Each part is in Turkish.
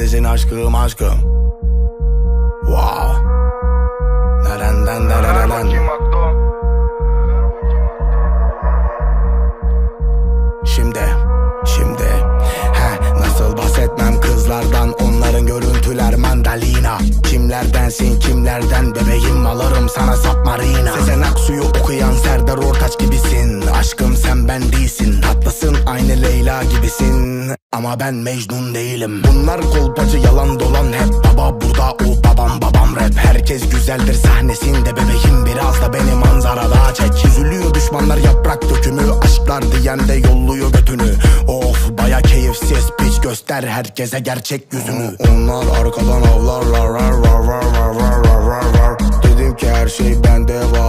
neredesin aşkım aşkım. Wow. Nereden nereden Şimdi, şimdi. He, Nasıl bahsetmem kızlardan? Onların görüntüler mandalina. Kimlerdensin kimlerden? Bebeğim alırım sana submarina. Sezen Aksu'yu okuyan Serdar Ortaç gibisin. Aşkım sen ben değilsin. Tatlısın aynı Leyla gibisin Ama ben Mecnun değilim. Bunlar kolpacı yalan dolan hep Baba. Burada o babam babam rap. Herkes güzeldir sahnesinde. Bebeğim Biraz da beni manzarada çek. Üzülüyor düşmanlar yaprak dökümü. Aşklar diyen de yolluyor götünü. Of baya keyifsiz piç göster herkese gerçek yüzünü. Onlar arkadan avlarlar var var var var var var. Dedim ki her şey bende var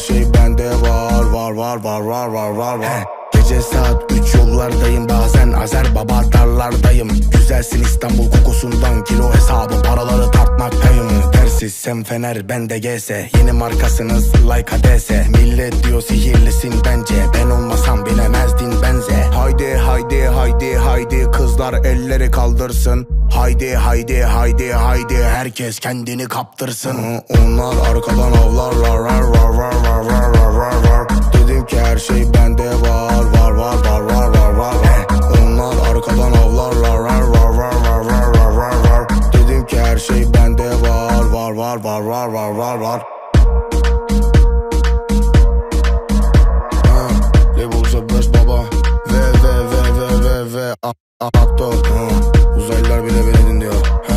şey bende var var var var var var var var. Gece saat 3 yollardayım bazen Azer baba darlardayım Güzelsin İstanbul kokusundan kilo hesabı paraları tartmaktayım. Tersiz sen fener ben de GS Yeni markasınız like ADS Millet diyor sihirlisin bence. Ben olmasam bilemezdin benze. Haydi haydi haydi haydi kızlar elleri kaldırsın Haydi haydi haydi haydi herkes kendini kaptırsın Onlar arkadan avlarlar rar var var var var var var var Dedim ki her şey bende var var var var var var var var Onlar arkadan avlarlar rar var var var var var var var Dedim ki her şey bende var var var var var var var var Apattı uzaylılar bile beni dinliyor.